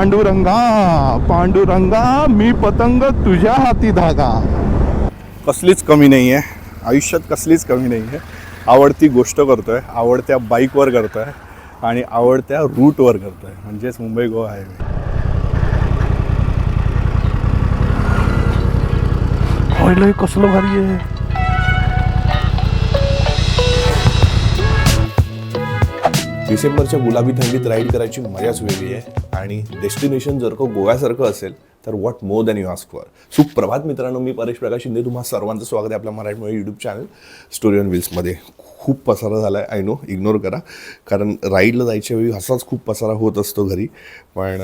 पांडुरंगा पांडुरंगा मी पतंग तुझ्या हाती धागा. कसलीच कमी नाही आहे आयुष्यात कसलीच कमी नाही आहे आवडती गोष्ट करतोय आवडत्या बाईकवर करतोय आणि आवडत्या रूटवर करतोय. म्हणजेच मुंबई गोवा हायवे. कसलं भारी आहे. डिसेंबरच्या गुलाबी थंडीत राईड करायची मजाच वेगळी आहे. आणि डेस्टिनेशन जर का गोव्यासारखं असेल तर what more than you ask for सुप्रभात मित्रांनो मी परेश प्रकाश शिंदे. तुम्हा सर्वांचं स्वागत आहे आपल्या मराठमोळी यूट्यूब चॅनल स्टोरी ऑन व्हील्समध्ये खूप पसारा झाला आहे आय नो इग्नोर करा. कारण राईडला जायच्या वेळी असाच खूप पसारा होत असतो घरी. पण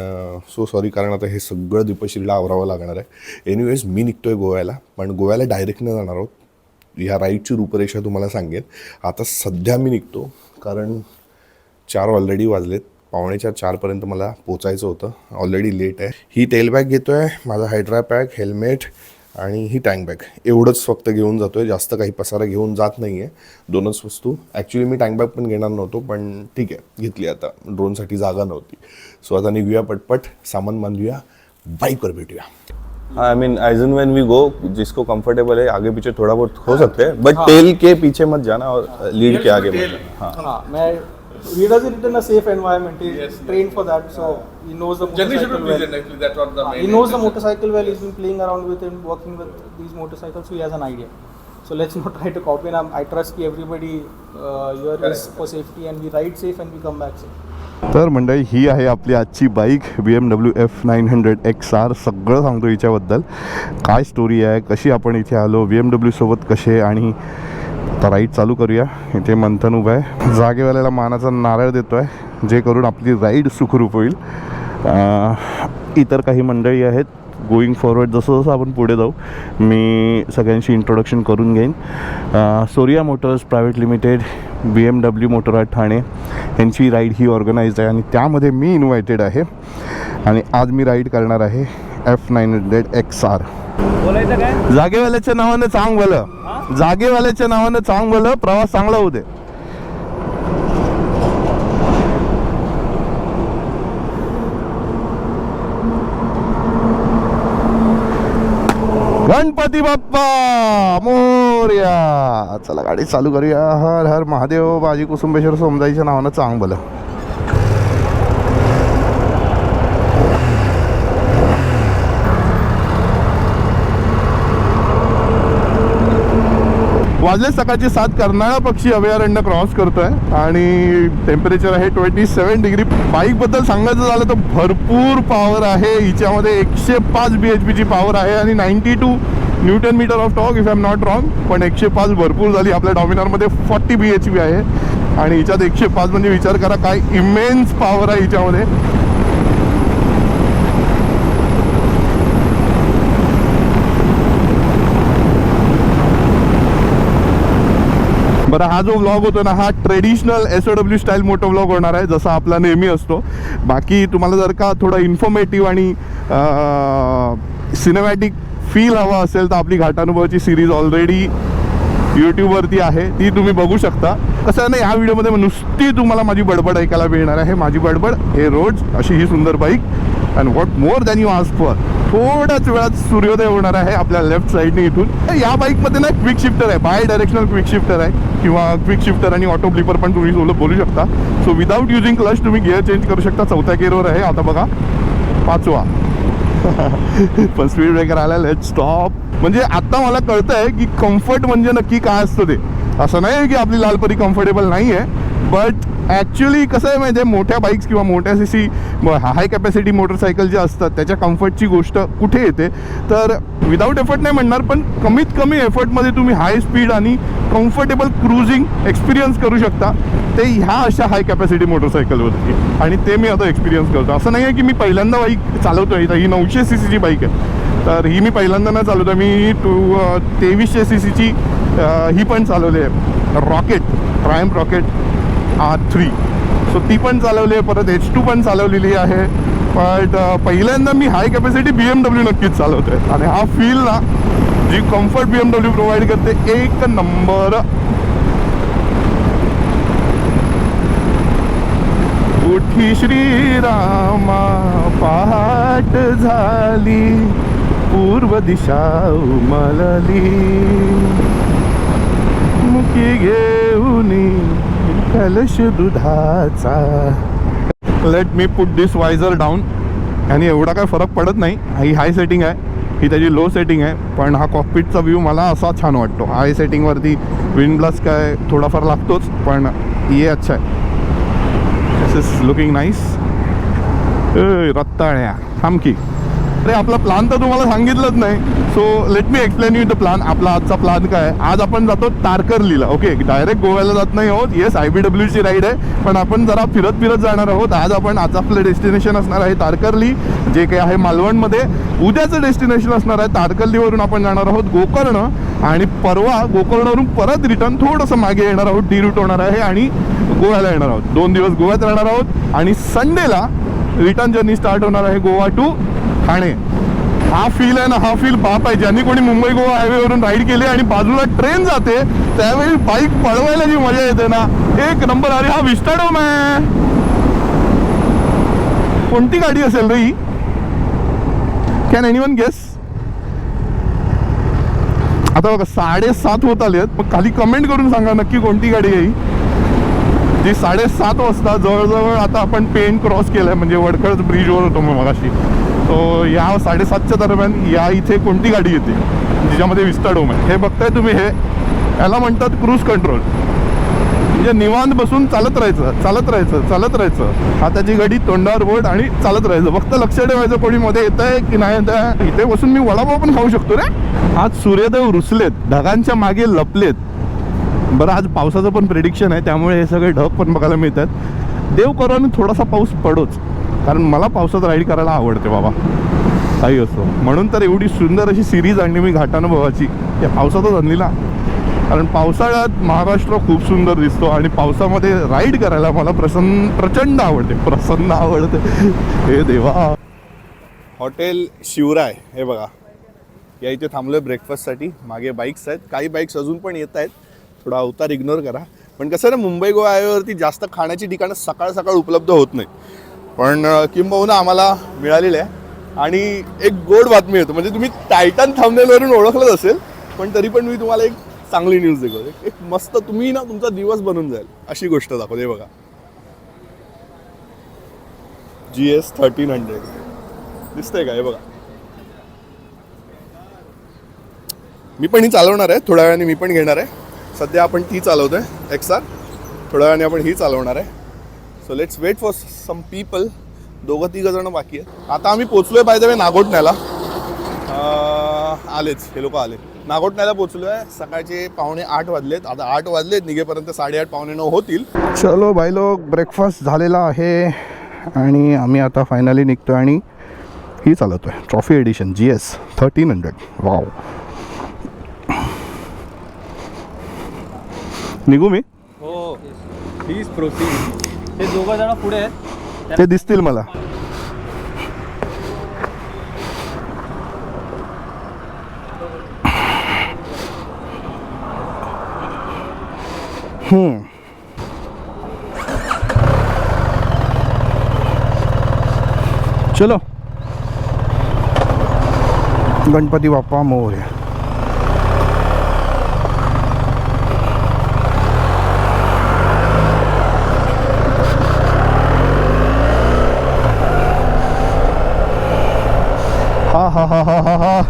सो सॉरी कारण आता हे सगळं दीपश्रीला आवरावं लागणार आहे. एनिवेज मी निघतो आहे गोव्याला. पण गोव्याला डायरेक्ट न जाणार आहोत. ह्या राईडची रूपरेषा तुम्हाला सांगेन. आता सध्या मी निघतो. कारण चार ऑलरेडी वाजलेत. पावणे चार चारपर्यंत मला पोचायचं होतं. ऑलरेडी लेट आहे. ही टेल बॅग घेतो आहे माझा हायड्रा पॅक हेल्मेट आणि ही टँक बॅग एवढंच फक्त घेऊन जातो आहे जास्त काही पसारा घेऊन जात नाही आहे दोनच वस्तू. ॲक्च्युली मी टँक बॅग पण घेणार नव्हतो पण ठीक आहे. घेतली आता. ड्रोनसाठी जागा नव्हती. सो आता निघूया पटपट. सामान बांधूया. बाईकवर भेटूया. I mean as and when we go जिसको कंफर्टेबल है आगे पीछे थोड़ा बहुत हो सकते हैं. बट टेल के पीछे मत जाना और लीड के आगे मत. जाना हाँ. हाँ मैं he does it in a safe environment. He's trained for that, so he knows the Generally should motorcycle be well. actually. That's what the हाँ, main. he knows the is. motorcycle well. He's been playing around with it, working with these motorcycles, so he has an idea. So let's not try to copy. And I'm, I trust everybody uh, here is Correct. for safety, and we ride safe and we come back safe. तर मंडळी ही आहे आपली आजची bike B M W F nine hundred X R सगळं सांगतो हिच्याबद्दल काय story आहे कशी आपण इथे आलो बी एम डब्ल्यूसोबत कसे आणि आता राईड चालू करूया. इथे मंथन उभं आहे. जागेवाल्याला मानाचा नारळ देतो आहे जे करून आपली राईड सुखरूप होईल. इतर काही मंडळी आहेत. गोईंग फॉरवर्ड जसं जसं आपण पुढे जाऊ मी सगळ्यांशी इंट्रोडक्शन करून घेईन. Soriya Motors private limited B M W Motorrad Thane यांची राईड ही ऑर्गनाईज आहे आणि त्यामध्ये मी इन्व्हायटेड आहे. आणि आज मी राईड करणार आहे. F nine hundred X R जागेवाल्याच्या नावानं चांग भलं जागेवाल्याच्या नावानं चांग भलं प्रवास चांगला होते गणपती बाप्पा मोर्या. चला गाडी चालू करूया. हर हर महादेव बाजी कुसुंबेश्वर सोमदाईच्या नावानं चांग भलं वाजले सकाळचे सात कर्नाळा पक्षी अभयारण्य क्रॉस करतोय आणि टेम्परेचर आहे ट्वेंटी सेवन डिग्री बाईकबद्दल सांगायचं झालं तर भरपूर पॉवर आहे. हिच्यामध्ये एकशे पाच बी एच पीची पॉवर आहे आणि ninety two newton meter of torque if I am not wrong पण एकशे पाच भरपूर झाली. आपल्या डॉमिनारमध्ये फॉर्टी बी एच पी आहे. आणि हिच्यात एकशे पाच म्हणजे विचार करा काय इमेन्स पॉवर आहे हिच्यामध्ये. बरं हा जो व्लॉग होतो ना हा traditional S O W style moto vlog होणार आहे जसा आपला नेहमी असतो. बाकी तुम्हाला जर का थोडा इन्फॉर्मेटिव्ह आणि सिनेमॅटिक फील हवा असेल तर आपली घाटानुभवाची सिरीज ऑलरेडी यूट्यूबवरती आहे. ती तुम्ही बघू शकता. कसं आहे ना या व्हिडिओमध्ये नुसती तुम्हाला माझी बडबड ऐकायला मिळणार आहे. माझी बडबड हे रोज अशी ही सुंदर bike and what more than you ask for थोड्याच वेळात सूर्योदय होणार आहे आपल्या लेफ्ट साईडने इथून. या बाईकमध्ये ना क्विक शिफ्टर आहे. बाय डायरेक्शनल क्विक शिफ्टर आहे. किंवा क्विक शिफ्टर आणि ऑटो ब्लिपर पण तुम्ही सोबत बोलू शकता. सो विदाऊट युजिंग क्लच तुम्ही गिअर चेंज करू शकता. चौथ्या गेअरवर आहे. आता बघा. पाचवा. पण स्पीड ब्रेकर आला लेट स्टॉप म्हणजे आता मला कळतं आहे की कम्फर्ट म्हणजे नक्की काय असतं ते. असं नाही आहे की आपली लालपरी कम्फर्टेबल नाही आहे बट ॲक्च्युली कसं आहे माहिती आहे मोठ्या बाईक्स किंवा मोठ्या C C high capacity motorcycle ज्या असतात त्याच्या कम्फर्टची गोष्ट कुठे येते? तर विदाऊट एफर्ट नाही म्हणणार पण कमीत कमी एफर्टमध्ये तुम्ही हाय स्पीड आणि कम्फर्टेबल क्रुझिंग एक्सपिरियन्स करू शकता. ते ह्या अशा हाय कॅपॅसिटी मोटरसायकलवरती आणि ते मी आता एक्सपिरियन्स करतो. असं नाही आहे की मी पहिल्यांदा बाईक चालवतो आहे ही नऊशे सी सीची बाईक आहे. तर ही मी पहिल्यांदा नाही चालवतो मी टू तेवीसशे सी सीची ही पण चालवली आहे. Rocket Triumph Rocket R three. So ती पण चालवली आहे परत एच टू पण चालवलेली आहे. बट पहिल्यांदा मी high capacity B M W नक्कीच चालवतोय. आणि हा फील ना जी comfort B M W provide करते एक नंबर उठी श्रीरामा पहाट झाली पूर्व दिशा उमलली. मुकी घेऊ कलश दुधाचा let me put this visor down आणि एवढा काय फरक पडत नाही. ही हाय सेटिंग आहे. ही त्याची लो सेटिंग आहे. पण हा कॉकपिटचा व्ह्यू मला असा छान वाटतो. हाय सेटिंगवरती विंड ब्लास्ट काय थोडाफार लागतोच पण ये अच्छा आहे. दिस इज लुकिंग नाईस रत्ताळ्या थांबकी अरे आपला प्लान तर तुम्हाला सांगितलंच नाही. So let me explain you the plan आपला आजचा प्लान काय? आज आपण जातो तारकर्लीला ओके डायरेक्ट गोव्याला जात नाही आहोत. येस आय बी डब्ल्यूची राईड आहे. पण आपण जरा फिरत फिरत जाणार आहोत. आज आपण आज आपलं डेस्टिनेशन असणार आहे तारकर्ली जे काही आहे मालवणमध्ये. उद्याचं डेस्टिनेशन असणार आहे तारकर्लीवरून आपण जाणार आहोत गोकर्ण. आणि परवा गोकर्णवरून परत रिटर्न थोडंसं मागे येणार आहोत. डी रूट होणार आहे आणि गोव्याला येणार आहोत. दोन दिवस गोव्यात राहणार आहोत. आणि संडेला रिटर्न जर्नी स्टार्ट होणार आहे गोवा टू ठाणे. हा फील आहे ना हा फील बाप पाहिजे ज्यांनी कोणी मुंबई गोवा हायवेवरून राईड केली आणि बाजूला ट्रेन जाते त्यावेळी बाईक पळवायला जी मजा येते ना एक नंबर अरे हा विस्टाडोम आहे. कोणती गाडी असेल रे ही? कॅन एनी वन गेस आता बघा साडेसात होत आले आहेत. मग खाली कमेंट करून सांगा नक्की कोणती गाडी आहे जी साडेसात वाजता जवळजवळ आता आपण पेन क्रॉस केलाय म्हणजे वडखळ ब्रिजवर होतो मग मगाशी. तो या साडेसातच्या दरम्यान या इथे कोणती गाडी येते? जिच्यामध्ये विस्टाडोम आहे. हे बघताय तुम्ही हे? याला म्हणतात क्रूज कंट्रोल. म्हणजे निवांत बसून चालत राहायचं चालत राहायचं चालत राहायचं. हाताची गाडी तोंडावर बोट आणि चालत राहायचं. फक्त लक्ष ठेवायचं कोणी मध्ये येत आहे की नाही येत आहे इथे बसून मी वडापाव पण खाऊ शकतो रे. आज सूर्यदेव रुसलेत ढगांच्या मागे लपलेत. बरं आज पावसाचं पण प्रिडिक्शन आहे त्यामुळे हे सगळे ढग पण बघायला मिळतात. देव करून आणि थोडासा पाऊस पडोच. कारण मला पावसात राईड करायला आवडते बाबा. काही असो. म्हणून तर एवढी सुंदर अशी सिरीज आणली मी घाटानुभवाची. या पावसातच आणली ना. कारण पावसाळ्यात महाराष्ट्र खूप सुंदर दिसतो आणि पावसामध्ये राईड करायला मला प्रसन्न प्रचंड आवडते. प्रसन्न आवडते. हे देवा. हॉटेल शिवराय. हे बघा. या इथे थांबलोय ब्रेकफास्टसाठी मागे बाईक्स आहेत. काही बाईक्स अजून पण येत आहेत. थोडा अवतार इग्नोर करा. पण कसं आहे ना मुंबई गोवा हायवेवरती जास्त खाण्याची ठिकाणं सकाळ सकाळ उपलब्ध होत नाही पण किंबहुना आम्हाला मिळालेलं आहे. आणि एक गोड बातमी होतं म्हणजे तुम्ही टायटन थांबनेलवरून ओळखलंच असेल पण तरी पण मी तुम्हाला एक चांगली न्यूज दाखवते एक मस्त तुम्ही ना तुमचा दिवस बनून जाईल अशी गोष्ट दाखवते हे बघा. जी एस थर्टीन हंड्रेड दिसतंय का? हे बघा. मी पण ही चालवणार आहे. थोड्या वेळाने मी पण घेणार आहे. सध्या आपण ती चालवतोय एक्सआर थोड्या वेळाने आपण ही चालवणार आहे. So let's wait for some people दोघं तिघं जण बाकी आहेत. आता आम्ही पोचलोय बाय द वे नागोटण्याला. अं, आलेच. हे लोक आले नागोटण्याला पोचलोय. सकाळचे पावणे आठ वाजलेत. आता आठ वाजलेत. निघेपर्यंत साडेआठ पावणे नऊ होतील. चलो भाई लोक ब्रेकफास्ट झालेला आहे. आणि आम्ही आता फायनली निघतो आणि ही चालवतोय. Trophy edition G S thirteen hundred wow निघू मी? हो. प्लीज प्रोसीड हे दोघं जण पुढे आहेत. ते दिसतील मला. हम्म. चलो. गणपती बाप्पा मोर्या हा हा हा हा हा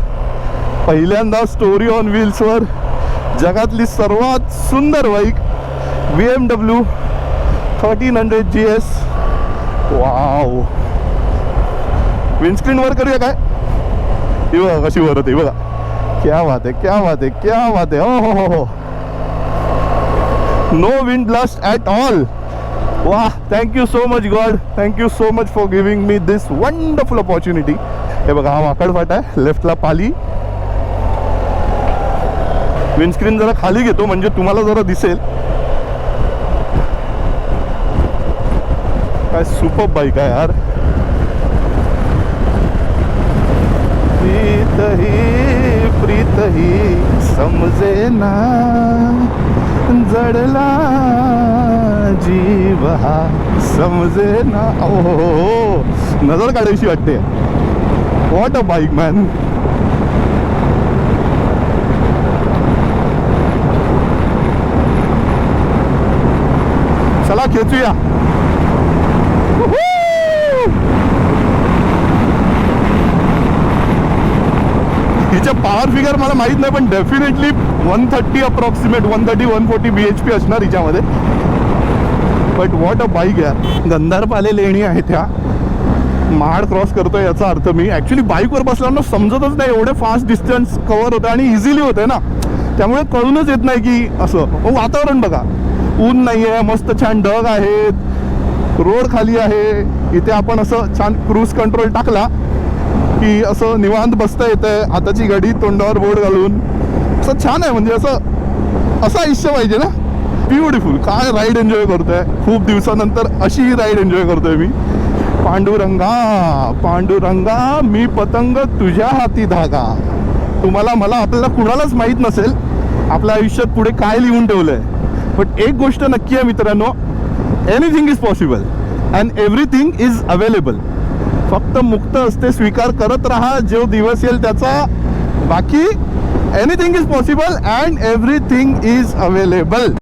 पहिल्यांदा स्टोरी ऑन व्हील्सवर जगातली सर्वात सुंदर bike B M W thirteen hundred G S wow windscreen वर करूया काय? ही बघा कशी वर होते बघा. क्या बात आहे, क्या बात आहे, क्या बात आहे. हो हो हो no wind blast at all वाह thank you so much God thank you so much for giving me this wonderful opportunity हे बघा हा वाकड फाटा आहे. लेफ्टला पाली. विंडस्क्रीन जरा खाली घेतो म्हणजे तुम्हाला जरा दिसेल. काय सुपर बाईक आहे यार. प्रीत ही प्रीत ही समजे ना. जडला जीव हा समजे ना. ओ नजर काढायची वाटते. वॉट अ बाईक मॅन चला खेचूया. तिचे पॉवर फिगर मला माहीत नाही पण definitely one thirty approximate one thirty one forty B H P असणार हिच्यामध्ये. बट वॉट अ बाईक यार. गंधारपाले लेणी आहे त्या महाड क्रॉस करतोय याचा अर्थ मी. ॲक्च्युली बाईकवर बसल्यानं समजतच नाही. एवढे फास्ट डिस्टन्स कव्हर होतं आणि इझिली होते ना. त्यामुळे कळूनच येत नाही की असं. हो, वातावरण बघा. ऊन नाही आहे मस्त छान ढग आहेत. रोड खाली आहे. इथे आपण असं छान क्रूज कंट्रोल टाकला की असं निवांत बसता येतंय. हाताची गाडी तोंडावर बोर्ड घालून. असं छान आहे. म्हणजे असं असं आयुष्य पाहिजे ना. ब्युटिफुल काय राईड एन्जॉय करतोय? खूप दिवसानंतर अशी ही राईड एन्जॉय करतोय मी. पांडुरंगा पांडुरंगा मी पतंग तुझ्या हाती धागा. तुम्हाला मला आपल्याला कुणालाच माहीत नसेल आपल्या आयुष्यात पुढे काय लिहून ठेवलंय. बट एक गोष्ट नक्की आहे मित्रांनो anything is possible and everything is available फक्त मुक्त असते स्वीकार करत राहा जो दिवस येईल त्याचा. बाकी anything is possible and everything is available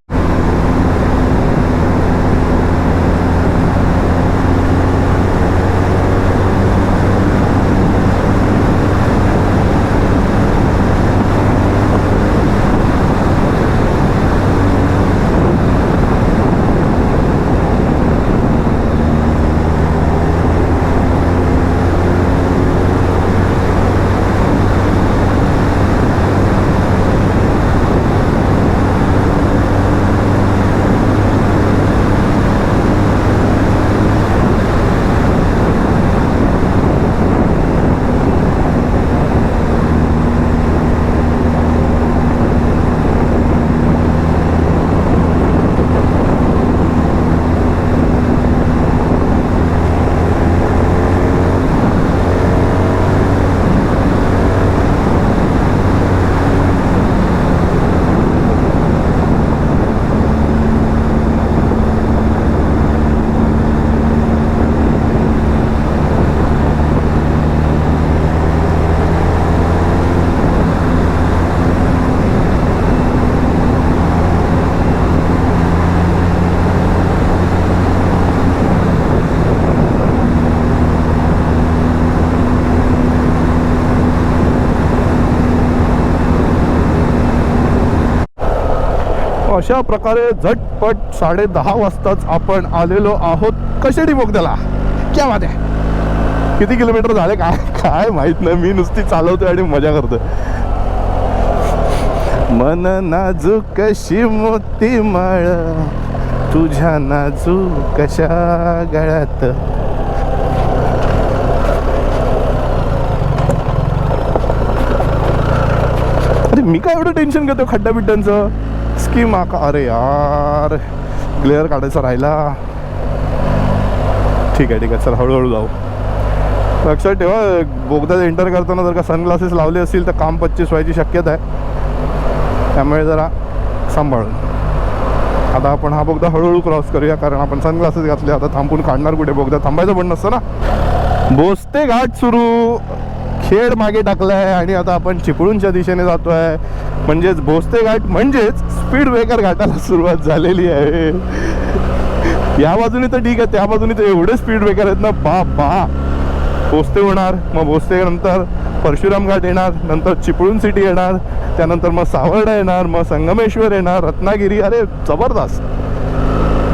अशा प्रकारे झटपट साडे दहा वाजताच आपण आलेलो आहोत कशेडी बोगद्याला? क्या वाद आहे. किती किलोमीटर झाले? काय काय माहीत नाही. मी नुसती चालवतोय आणि मजा करतोय. मन नाजूक कशी मोती माळ तुझ्या नाजू कशा गळ्यात. अरे मी काय एवढं टेन्शन घेतो खड्डा बिड्ड्यांचं स्कीम आका अरे यार. क्लिअर काढायचा राहिला. ठीक आहे ठीक आहे. चल हळूहळू जाऊ. लक्षात ठेवा बोगद्यात एंटर करताना जर का सनग्लासेस लावले असतील तर काम पच्चीस व्हायची शक्यता आहे. त्यामुळे जरा सांभाळून. आता आपण हा बोगदा हळूहळू क्रॉस करूया कारण आपण सनग्लासेस घातले. आता थांबून काढणार कुठे? बोगदा थांबायचं पण नसतं ना. बोसते घाट सुरू. खेड मागे टाकलाय आणि आता आपण चिपळूणच्या दिशेने जातो आहे म्हणजेच भोसते घाट म्हणजेच स्पीड ब्रेकर घाटाला सुरुवात झालेली आहे. या बाजूने तर ठीक आहे त्या बाजूने तर एवढे स्पीड ब्रेकर आहेत ना बा बा भोसते होणार मग भोसते नंतर परशुराम घाट येणार नंतर चिपळूण सिटी येणार त्यानंतर मग सावर्डा येणार मग संगमेश्वर येणार रत्नागिरी. अरे जबरदस्त.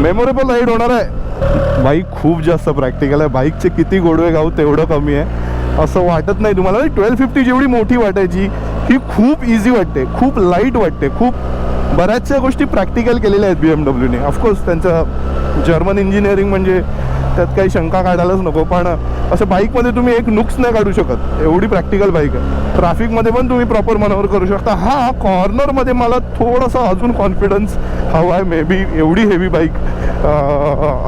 मेमोरेबल राईड होणार आहे. बाईक खूप जास्त प्रॅक्टिकल आहे. बाईकचे किती गोडवे गाऊ तेवढं कमी आहे. असं वाटत नाही तुम्हाला. ट्वेल्व फिफ्टी जेवढी मोठी वाटायची ही खूप इझी वाटते. खूप लाइट वाटते. खूप बऱ्याचशा गोष्टी प्रॅक्टिकल केलेल्या आहेत बी एम डब्ल्यूने ऑफकोर्स त्यांचं जर्मन इंजिनिअरिंग म्हणजे त्यात काही शंका काढायलाच नको पण असं बाईकमध्ये तुम्ही एक नुक्स नाही काढू शकत. एवढी प्रॅक्टिकल बाईक आहे. ट्रॅफिकमध्ये पण तुम्ही प्रॉपर मनोवर करू शकता. हा कॉर्नरमध्ये मला थोडंसं अजून कॉन्फिडन्स हवा आहे मे बी एवढी हेवी बाईक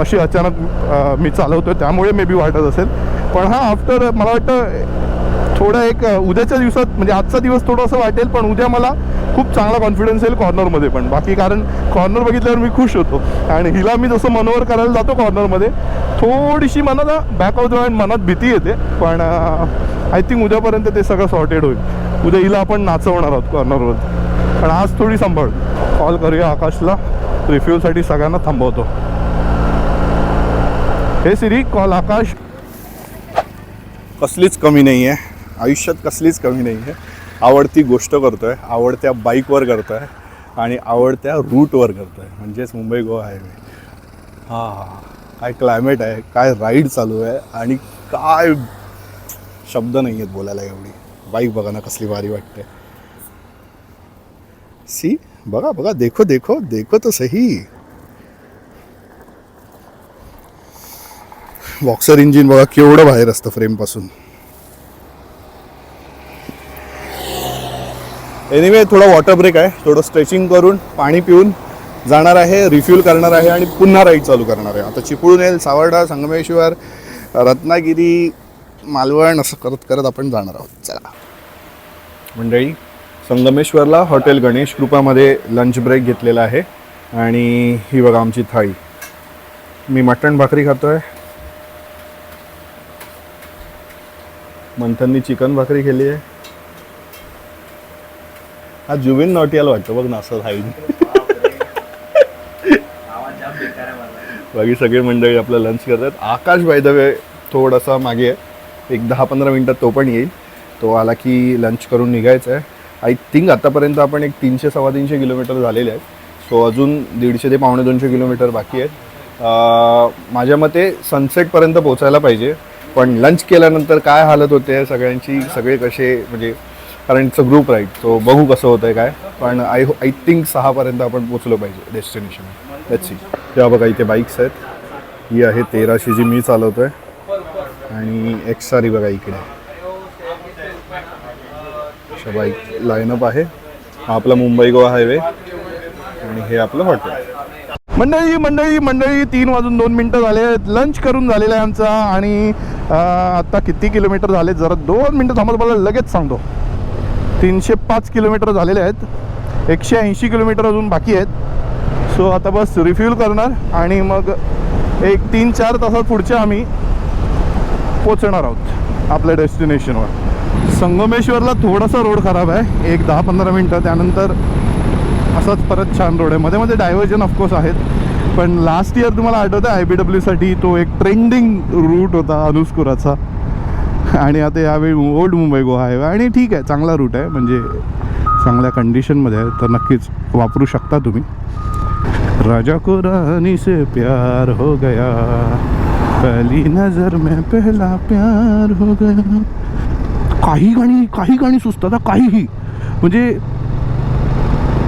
अशी अचानक मी चालवतो त्यामुळे मे बी वाटत असेल. पण हा आफ्टर मला वाटतं थोडं एक उद्याच्या दिवसात म्हणजे आजचा दिवस थोडंसं वाटेल पण उद्या मला खूप चांगला कॉन्फिडन्स येईल कॉर्नरमध्ये पण. बाकी कारण कॉर्नर बघितल्यावर मी खुश होतो. आणि हिला मी जसं मनोवर करायला जातो कॉर्नरमध्ये थोडीशी मनाला बॅक ऑफ द माइंड मनात भीती येते. पण आय थिंक उद्यापर्यंत ते सगळं सॉर्टेड होईल. उद्या हिला आपण नाचवणार आहोत कॉर्नरवर पण आज थोडी सांभाळ. कॉल करूया आकाशला. रिफ्यूलसाठी सगळ्यांना थांबवतो. हे सिरी कॉल आकाश. कसलीच कमी नाही आहे आयुष्यात कसलीच कमी नाही आहे. आवडती गोष्ट करतो आहे आवडत्या बाईकवर करतो आहे आणि आवडत्या रूटवर करतो आहे म्हणजेच मुंबई गोवा हायवे. हां काय क्लायमेट आहे काय राईड चालू आहे आणि काय शब्द नाही आहेत बोलायला एवढी. बाईक बघा ना कसली भारी वाटते. सी बघा बघा देखो देखो देखो तो सही. बॉक्सर इंजिन बघा केवढं बाहेर असतं फ्रेमपासून एनिवे थोडा वॉटर ब्रेक आहे. थोडं स्ट्रेचिंग करून पाणी पिऊन जाणार आहे रिफ्यूल करणार आहे आणि पुन्हा राईड चालू करणार आहे. आता चिपळूण येईल सावर्डा संगमेश्वर रत्नागिरी मालवण असं करत करत आपण जाणार आहोत. चला. मंडळी संगमेश्वरला हॉटेल गणेश कृपामध्ये लंच ब्रेक घेतलेला आहे आणि ही बघा आमची थाळी. मी मटण भाकरी खातो आहे मंथननी चिकन भाकरी केली आहे हा जुबिन नॉटियाल वाटतं बघ ना असं थाळी बाकी सगळे मंडळी आपलं लंच करतात. आकाश बाय द वे थोडासा मागे आहे. एक दहा पंधरा मिनटात तो पण येईल. तो आला की लंच करून निघायचं आहे आय थिंक आतापर्यंत आपण एक तीनशे सव्वा तीनशे किलोमीटर झालेले आहेत. सो अजून दीडशे ते पावणे दोनशे किलोमीटर बाकी आहेत. माझ्या मते सनसेटपर्यंत पोचायला पाहिजे. पण लंच केल्यानंतर काय हालत होते सगळ्यांची सगळे कसे म्हणजे कारण it's a group ride so बघू कसं होतं आहे काय. पण आय आय थिंक सहापर्यंत आपण पोचलो पाहिजे डेस्टिनेशन त्याची तेव्हा बघा इथे बाईक्स आहेत. ही आहे तेराशे जी मी चालवतो आहे आणि एक्सारी बघा इकडे. अशा बाईक लाईनअप आहे. हा आपला मुंबई गोवा हायवे आणि हे आपलं हॉटेल मंडळी मंडळी मंडळी तीन वाजून दोन मिनटं झाले आहेत. लंच करून झालेला आहे आमचा आणि आत्ता किती किलोमीटर झाले? जरा दोन मिनटं थांबत मला लगेच सांगतो. तीनशे पाच किलोमीटर झालेले आहेत. एकशे ऐंशी किलोमीटर अजून बाकी आहेत. सो आता बस रिफ्यूल करणार आणि मग एक तीन चार तासात पुढच्या आम्ही पोचणार आहोत आपल्या डेस्टिनेशनवर संगमेश्वरला थोडासा रोड खराब आहे. एक दहा पंधरा मिनटं. त्यानंतर असाच परत छान रोड आहे. मध्ये मध्ये डायव्हर्जन ऑफकोर्स आहेत. पण लास्ट इयर तुम्हाला आठवतं आय बी डब्ल्यूसाठी तो एक ट्रेंडिंग रूट होता अनुस्कुराचा. आणि आता यावेळी ओल्ड मुंबई गोवा हायवे. आणि ठीक आहे चांगला रूट आहे. म्हणजे चांगल्या कंडिशनमध्ये आहे. तर नक्कीच वापरू शकता तुम्ही. राजा को रानी से प्यार हो गया. पहली नजर में पहला प्यार हो गया. काही गाणी काही गाणी सुचतात काहीही. म्हणजे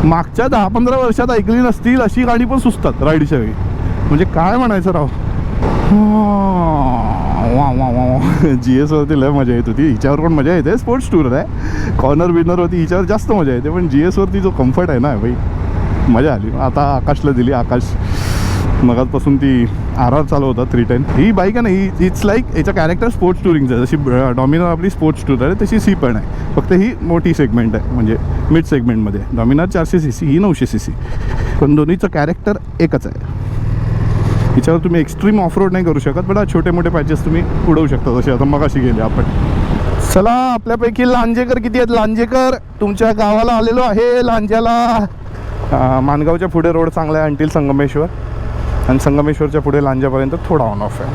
मागच्या दहा पंधरा वर्षात ऐकली नसतील अशी गाणी पण सुचतात राईडच्या वेळी. म्हणजे काय म्हणायचं राव? वा वा वा वा. जी एसवरती लय मजा येत होती. हिच्यावर पण मजा येते. स्पोर्ट्स टूर आहे. कॉर्नर बिनरवरती हिच्यावर जास्त मजा येते. पण जी एसवरती जो कम्फर्ट आहे ना भाई मजा आली. आता आकाशला दिली. आकाश मगातपासून ती आर आर चालू होता थ्री टेन ही बाईक आहे ना ही इट्स लाईक याचा कॅरेक्टर स्पोर्ट्स टुरिंगचं आहे. जशी डॉमिनर आपली स्पोर्ट्स टूर आहे तशी सी पण आहे. फक्त ही मोठी सेगमेंट आहे. म्हणजे मिड सेगमेंटमध्ये डॉमिनर चारशे सी सी ही नऊशे सी सी पण दोन्हीचं कॅरेक्टर एकच आहे. हिच्यावर तुम्ही एक्स्ट्रीम ऑफ रोड नाही करू शकत पण छोटे मोठे पॅचेस तुम्ही उडवू शकता जसे आता मगाशी गेले आपण. चला आपल्यापैकी लांजेकर किती आहेत? लांजेकर तुमच्या गावाला आलेलो आहे लांज्याला. अं, माणगावच्या पुढे रोड चांगला आहे अंटील संगमेश्वर. आणि संगमेश्वरच्या पुढे लांजापर्यंत थोडा ऑन ऑफ आहे.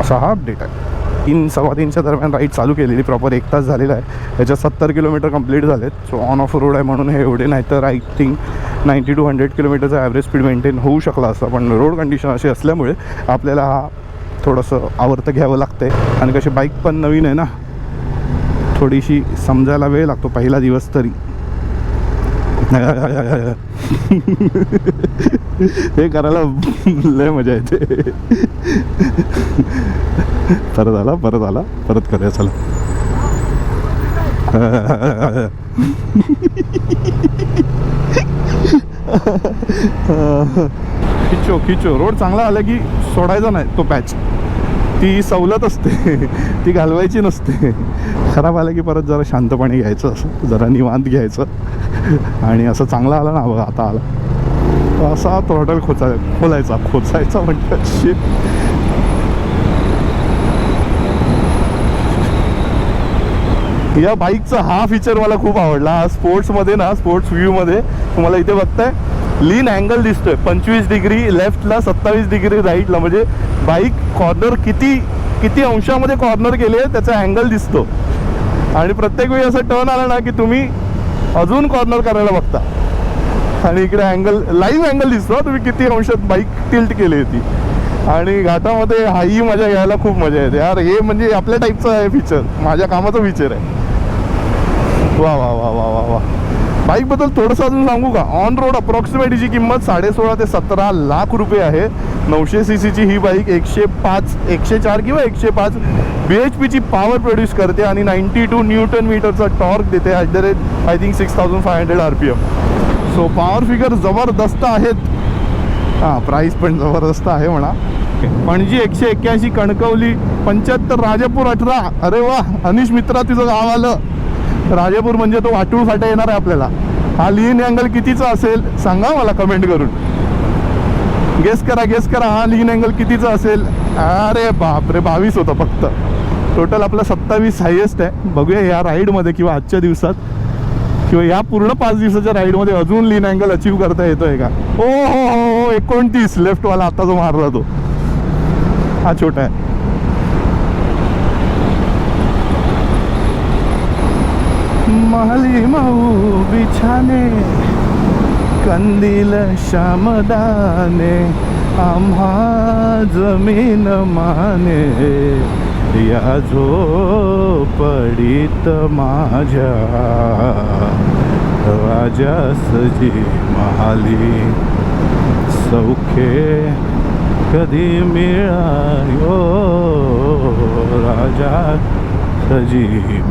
असा हा अपडेट आहे. तीन सव्वा तीनच्या दरम्यान राईड चालू केलेली प्रॉपर एक तास झालेला आहे. याच्यात सत्तर किलोमीटर कंप्लीट झालेत. सो ऑन ऑफ रोड आहे म्हणून हे एवढे नाही तर I think ninety to hundred किलोमीटरचा ॲव्हरेज स्पीड मेंटेन होऊ शकला असतं पण रोड कंडिशन अशी असल्यामुळे आपल्याला हा थोडंसं आवर्त घ्यावं लागतं आहे आणि कशी बाईक पण नवीन आहे ना थोडीशी समजायला वेळ लागतो पहिला दिवस तरी. हे करायला लय मजा येते. परत आला परत आला परत करूया चला. खिचो खिचो. रोड चांगला आला की सोडायचा नाही तो पॅच ती सवलत असते. ती घालवायची नसते. खराब आलं की परत जरा शांतपणे घ्यायचं असं. जरा निवांत घ्यायचं. आणि असं चांगला आला ना बघा आता आला. तर असा हॉटेल खोचा खोलायचा. खोचायचा म्हटलं शिट या बाईकचा हा फीचर मला खूप आवडला. हा स्पोर्ट्समध्ये ना स्पोर्ट्स व्ह्यूमध्ये तुम्हाला इथे बघताय. लीन अँगल दिसतोय. पंचवीस डिग्री लेफ्टला सत्तावीस डिग्री राईटला म्हणजे बाईक कॉर्नर किती किती अंशामध्ये कॉर्नर केले त्याचा अँगल दिसतो. आणि प्रत्येक वेळी असं टर्न आला ना की तुम्ही अजून कॉर्नर करायला बघता. आणि इकडे अँगल लाईव्ह अँगल दिसतो. तुम्ही किती अंशात बाईक टिल्ट केली होती आणि घाटामध्ये हाही मजा घ्यायला खूप मजा येते. यार हे म्हणजे आपल्या टाईपचं आहे फीचर माझ्या कामाचं फीचर आहे. वा वा वा वा वा वा. बाईकबद्दल थोडंसं अजून सांगू का? ऑन रोड अप्रॉक्सिमेटची किंमत साडेसोळा ते सतरा लाख रुपये आहे. नऊशे सी सीची ही बाईक एकशे पाच एकशे चार किंवा एकशे पाच बी एच पीची पॉवर प्रोड्यूस करते आणि नाईन्टी टू न्यूटन मीटरचा टॉर्क देते at the rate I think six thousand five hundred R P M so power figure जबरदस्त आहेत. हां प्राईस पण जबरदस्त आहे म्हणा. पणजी एकशे एक्क्याऐंशी कणकवली पंच्याहत्तर राजापूर अठरा. अरे वा अनिश मित्रा तुझं गाव आलं. राजापूर म्हणजे तो वाटूळ फाटा येणार आहे आपल्याला. हा लीन अँगल कितीचा असेल सांगा मला कमेंट करून. गेस करा गेस करा हा लीन अँगल कितीचा असेल? अरे बापरे बावीस होतं फक्त. टोटल आपलं सत्तावीस हायेस्ट आहे. बघूया या राईडमध्ये किंवा आजच्या दिवसात. किंवा या पूर्ण पाच दिवसाच्या राईडमध्ये अजून लीन अँगल अचीव करता येतोय का? हो हो हो हो एकोणतीस लेफ्टवाला आता जो मारला तो. हा छोटा आहे. माली मऊ बिछाने कंदील श्यामदाने आम्हा जमीन माने या झोपडीत माझ्या राजा सजी महाली. सौखे कधी मिळायो राजा सजी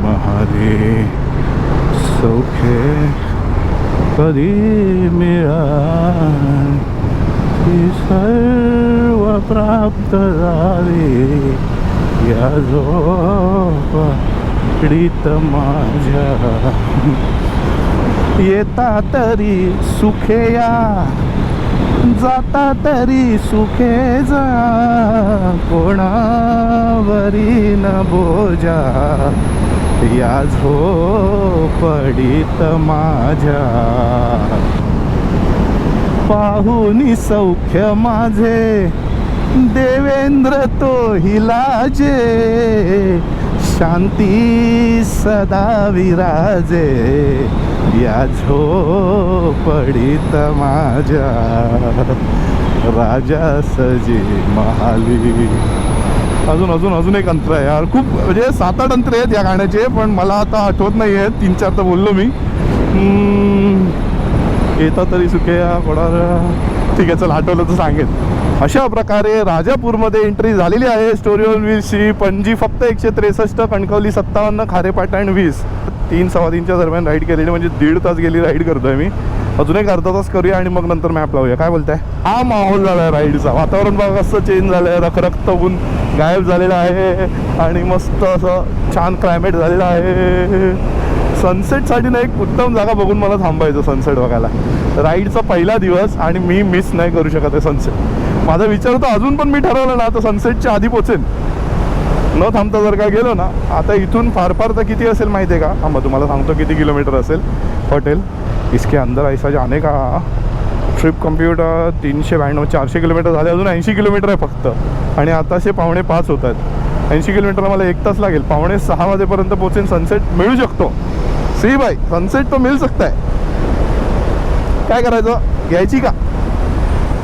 महाली? सौखे कधी मिळा ती सर्व प्राप्त झाली. या झोपडीत माझ्या. येता तरी सुखे या जाता तरी सुखे जा. कोणावरी न बोजा. या झो पडित माझ्या. पाहुनी सौख्य माझे देवेंद्र तो हिलाजे शांती सदा विराजे या झो पडित माझ्या. राजा सजी महाली. अजून अजून अजून एक अंतर आहे यार. खूप म्हणजे सात आठ अंतर आहेत या गाण्याचे पण मला आता आठवत नाही आहेत तीन चार तर बोललो मी. येता तरी सुखे या ठीक आहे चल आठवलं तर सांगेल अशा प्रकारे राजापूरमध्ये एंट्री झालेली आहे स्टोरीओन वीसची पणजी फक्त एकशे त्रेसष्ट कणकवली सत्तावन्न खारेपाटण वीस. तीन सव्वा तीनच्या दरम्यान राईड केलेली म्हणजे दीड तास गेली राईड करतोय मी. अजून एक अर्धा तास करूया आणि मग नंतर मॅप लावूया. काय बोलताय? हा माहोल झाला आहे राईडचा. वातावरण बघा कसं चेंज झालं आहे रखरक्त ऊन गायब झालेलं आहे आणि मस्त असं छान क्लायमेट झालेलं आहे. सनसेटसाठी ना एक उत्तम जागा बघून मला थांबायचं सनसेट बघायला. राईडचा पहिला दिवस आणि मी मिस नाही करू शकत आहे सनसेट माझा विचार होता अजून पण मी ठरवलं ना तर सनसेटच्या आधी पोचेन. न थांबता जर का गेलो ना आता इथून फार फार तर किती असेल माहिती आहे का? थांबा तुम्हाला सांगतो किती किलोमीटर असेल. हॉटेल इसके अंदर ऐसा जाने का ट्रिप कम्प्युटर तीनशे ब्याण्णव चारशे किलोमीटर झाले अजून ऐंशी किलोमीटर आहे फक्त. आणि आताशे पावणे पाच होत आहेत. ऐंशी किलोमीटरला मला एक तास लागेल. पावणे सहा वाजेपर्यंत पोचेन सनसेट मिळू शकतो. सी बाय सनसेट तो मिळू शकताय. काय करायचं? घ्यायची का?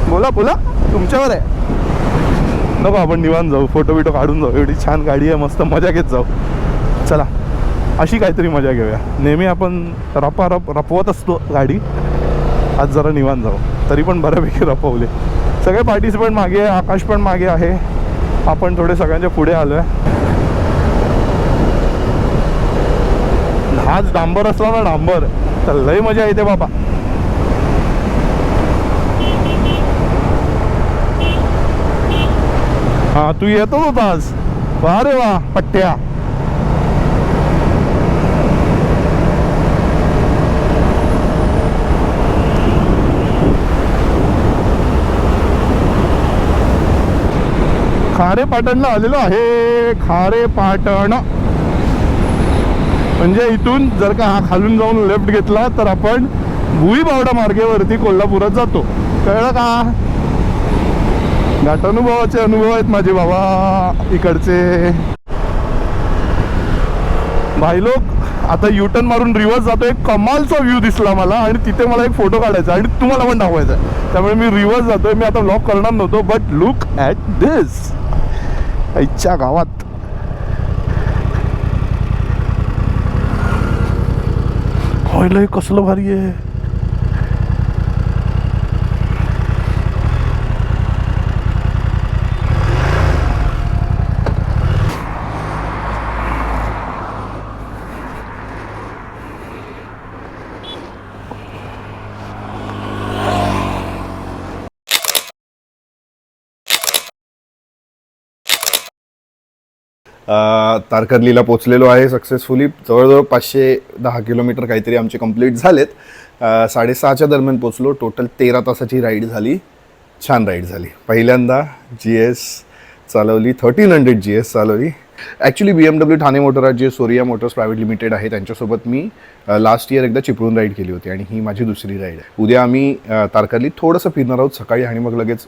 बोला बोला. तुमच्यावर आहे. नको आपण निवांत जाऊ. फोटो बिटो काढून जाऊ. एवढी छान गाडी आहे मस्त मजा घेत जाऊ. चला. अशी काहीतरी मजा घेऊया. नेहमी आपण रपा रप रपवत असतो गाडी. आज जरा निवांत जाऊ. तरी पण बऱ्यापैकी रपवले. सगळे पार्टिसिपंट मागे आहे आकाश पण मागे आहे. आपण थोडे सगळ्यांच्या पुढे आलो आहे हाच डांबर असला ना डांबर तर लय मजा येते बाबा. हा तू येतोच होता आज? वा रे वा पट्ट्या. खारे पाटणला आलेलो आहे. खारे पाटण. म्हणजे इथून जर का हा खालून जाऊन लेफ्ट घेतला तर आपण भुईबावडा मार्गेवरती कोल्हापुरात जातो. कळलं का? घाट अनुभवाचे अनुभव आहेत माझे बाबा इकडचे. भाई लोक आता युटर्न मारून रिव्हर्स जातो एक कमालचा व्ह्यू दिसला मला आणि तिथे मला एक फोटो काढायचा आणि तुम्हाला पण दाखवायचा. आहे. त्यामुळे मी रिव्हर्स जातोय. मी आता ब्लॉक करणार नव्हतो बट लुक ॲट दिस आईच्या गावात. होय कसलं भारी आहे. तारकर्लीला पोचलेलो आहे सक्सेसफुली जवळजवळ पाचशे दहा किलोमीटर काहीतरी आमचे कंप्लीट झालेत. साडेसहाच्या दरम्यान पोचलो टोटल तेरा तासाची राईड झाली. छान राईड झाली. पहिल्यांदा जी एस चालवली. थर्टीन हंड्रेड जी एस चालवली. Actually B M W Thane motor जे सोरिया मोटर्स प्रायव्हेट लिमिटेड आहे त्यांच्यासोबत मी लास्ट इयर एकदा चिपळून राईड केली होती आणि ही माझी दुसरी राईड आहे. उद्या आम्ही तारकर्ली थोडंसं फिरणार आहोत. सकाळी आणि मग लगेच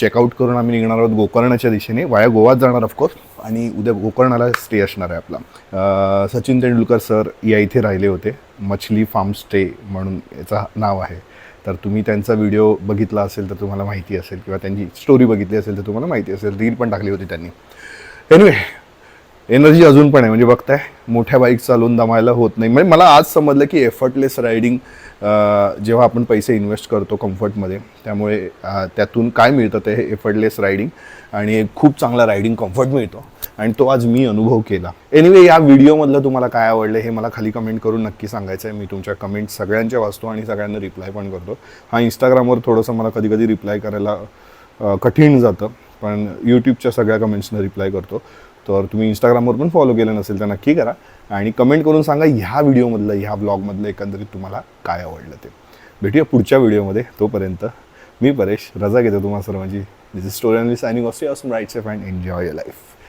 चेकआउट करून आम्ही निघणार आहोत गोकर्णाच्या दिशेने वाया गोवात जाणार ऑफकोर्स आणि उद्या गोकर्णाला स्टे असणार आहे आपला. सचिन तेंडुलकर सर या इथे राहिले होते. मछली फार्म स्टे म्हणून याचा नाव आहे. तर तुम्ही त्यांचा व्हिडिओ बघितला असेल तर तुम्हाला माहिती असेल किंवा त्यांची स्टोरी बघितली असेल तर तुम्हाला माहिती असेल. रील पण टाकली होती त्यांनी. एनिवे एनर्जी अजून पण आहे. म्हणजे बघताय मोठ्या बाईक चालवून दमायला होत नाही. म्हणजे मला आज समजलं की एफर्टलेस रायडिंग जेव्हा आपण पैसे इन्व्हेस्ट करतो कम्फर्टमध्ये त्यामुळे त्यातून काय मिळतं ते हे एफर्टलेस रायडिंग आणि एक खूप चांगला रायडिंग कम्फर्ट मिळतो. आणि तो आज मी अनुभव केला. एनिवे या व्हिडिओमधलं तुम्हाला काय आवडलं हे मला खाली कमेंट करून नक्की सांगायचं आहे मी तुमच्या कमेंट सगळ्यांच्या वाचतो आणि सगळ्यांना रिप्लाय पण करतो. हा इंस्टाग्रामवर थोडंसं मला कधी कधी रिप्लाय करायला कठीण जातं पण यूट्यूबच्या सगळ्या कमेंट्सना रिप्लाय करतो. तर तुम्ही इंस्टाग्रामवर पण फॉलो केलं नसेल तर नक्की करा. आणि कमेंट करून सांगा ह्या व्हिडिओमधलं ह्या ब्लॉगमधलं एकंदरीत तुम्हाला काय आवडलं ते. भेटूया पुढच्या व्हिडिओमध्ये. तोपर्यंत मी परेश रजा घेतो तुम्हाला सर्वांची. This is story signing off ride safe and enjoy life